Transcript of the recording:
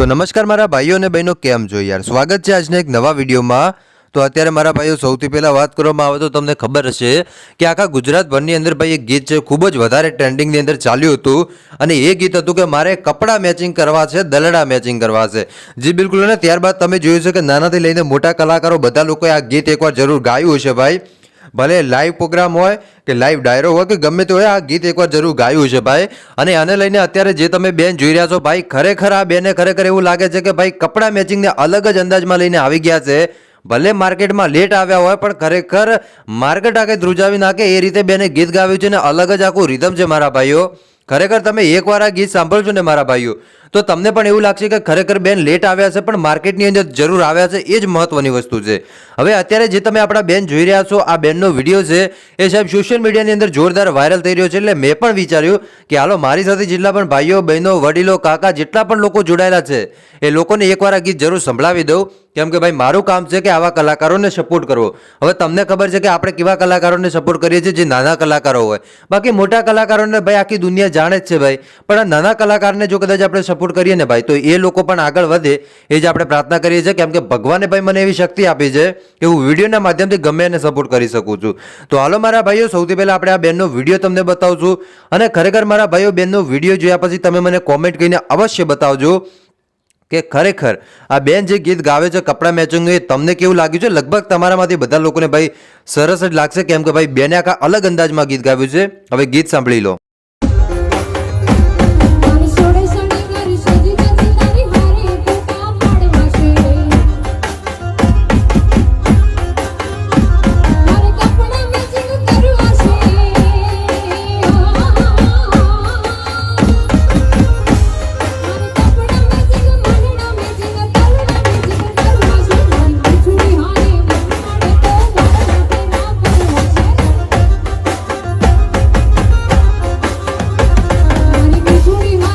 તો નમસ્કાર મારા ભાઈઓ અને બહેનો, કેમ છો યાર? સ્વાગત છે આજના એક નવા વિડીયોમાં. તો અત્યારે મારા ભાઈઓ સૌથી પહેલાં વાત કરવામાં આવે તો તમને ખબર હશે કે આખા ગુજરાતભરની અંદર ભાઈ એક ગીત છે, ખૂબ જ વધારે ટ્રેન્ડિંગની અંદર ચાલ્યું હતું. અને એ ગીત હતું કે મારે કપડાં મેચિંગ કરવા છે, દલડા મેચિંગ કરવા છે. જી બિલકુલ, અને ત્યારબાદ તમે જોયું છે કે નાનાથી લઈને મોટા કલાકારો બધા લોકોએ આ ગીત એકવાર જરૂર ગાયું હશે ભાઈ. ભલે લાઈવ પ્રોગ્રામ હોય કે લાઈવ ડાયરો હોય કે ગમે તે હોય, આ ગીત એકવાર જરૂર ગાયું છે ભાઈ. અને આને લઈને અત્યારે જે તમે બેન જોઈ રહ્યા છો, ભાઈ, ખરેખર આ બેને ખરેખર એવું લાગે છે કે ભાઈ કપડાં મેચિંગને અલગ જ અંદાજમાં લઈને આવી ગયા છે. ભલે માર્કેટમાં લેટ આવ્યા હોય, પણ ખરેખર માર્કેટ આગળ ધ્રુજાવી નાખે, એ રીતે બેને ગીત ગાવ્યું છે ને અલગ જ આખું રિધમ છે મારા ભાઈઓ. ખરેખર તમે એકવાર આ ગીત સાંભળશો ને મારા ભાઈઓ. તો તમને પણ એવું લાગશે કે ખરેખર બેન લેટ આવ્યા છે, પણ માર્કેટની અંદર જરૂર આવ્યા છે, એ જ મહત્વની વસ્તુ છે. હવે અત્યારે જે તમે આપણા બેન જોઈ રહ્યા છો, આ બેનનો વીડિયો છે, એ સાહેબ સોશિયલ મીડિયાની અંદર જોરદાર વાયરલ થઈ રહ્યો છે, એટલે મેં પણ વિચાર્યું કે હાલો, મારી સાથે જેટલા પણ ભાઈઓ, બહેનો, વડીલો, કાકા, જેટલા પણ લોકો જોડાયેલા છે, એ લોકોને એકવાર આ ગીત જરૂર સંભળાવી દઉં. કેમ કે ભાઈ, મારું કામ છે કે આવા કલાકારોને સપોર્ટ કરવો. હવે તમને ખબર છે કે આપણે કેવા કલાકારોને સપોર્ટ કરીએ છીએ, જે નાના કલાકારો હોય. બાકી મોટા કલાકારોને ભાઈ આખી દુનિયા જાણે જ છે ભાઈ. પણ આ નાના કલાકારને જો કદાચ આપણે સપોર્ટ કરીએ ને ભાઈ, તો એ લોકો પણ આગળ વધે. એ જ આપણે પ્રાર્થના કરીએ છીએ કેમ કે ભગવાને ભાઈ મને એવી શક્તિ આપી છે કે હું વિડીયોના માધ્યમથી ગમે એને સપોર્ટ કરી શકું છું. તો હાલો મારા ભાઈઓ, સૌથી પહેલાં આપણે આ બેનનો વીડિયો તમને બતાવું છું અને ખરેખર મારા ભાઈઓ, બેનનો વીડિયો જોયા પછી તમે મને કોમેન્ટ કરીને અવશ્ય બતાવજો કે ખરેખર આ બેન જે ગીત ગાવે છે, કપડાં મેચિંગ એ તમને કેવું લાગ્યું છે? લગભગ તમારામાંથી બધા લોકોને ભાઈ સરસ જ લાગશે કેમ કે ભાઈ બેને આખા અલગ અંદાજમાં ગીત ગાવ્યું છે. હવે ગીત સાંભળી લો.